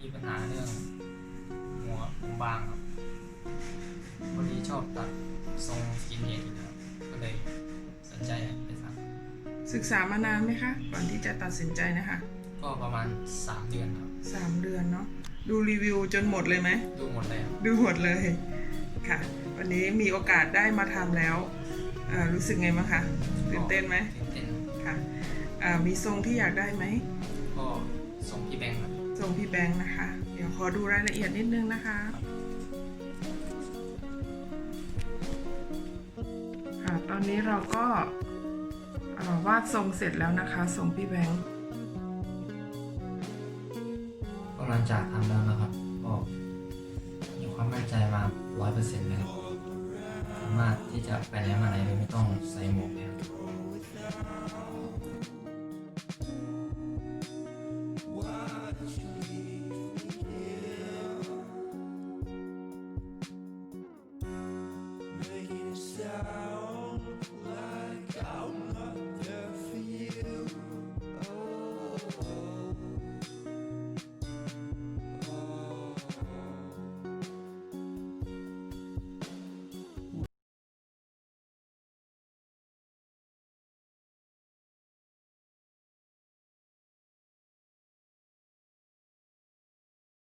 มีปัญหาเรื่องหัวผมบางครับพอดีชอบตัดทรงสกินเฮดอยู่แล้วก็เลยสนใจไปสักศึกษามานานไหมคะ ก่อนที่จะตัดสินใจนะคะก็ประมาณ 3 เดือนครับ สามเดือนเนาะดูรีวิวจนหมดเลยไหม ดูหมดเลยครับดูหมดเลยค่ะ วันนี้มีโอกาสได้มาทำแล้วเอ่อรู้สึกไงบ้างคะตื่นเต้นไหมตื่นเต้นค่ะอ่ามีทรงที่อยากได้ไหม ก็ส่งพี่แบงค์ครับ ทรงพี่แบงค์นะคะ เดี๋ยวขอดูรายละเอียดนิดนึงนะคะค่ะตอนนี้เราก็วาดทรงเสร็จแล้วนะคะทรงพี่แบงค์ก็หลังจากทำแล้วนะครับก็มีความมั่นใจมาร้อยเปอร์เซ็นต์เลยครับสามารถที่จะไปไหนมาไหนโดยไม่ต้องใส่หมวกเลยครับ making it sound like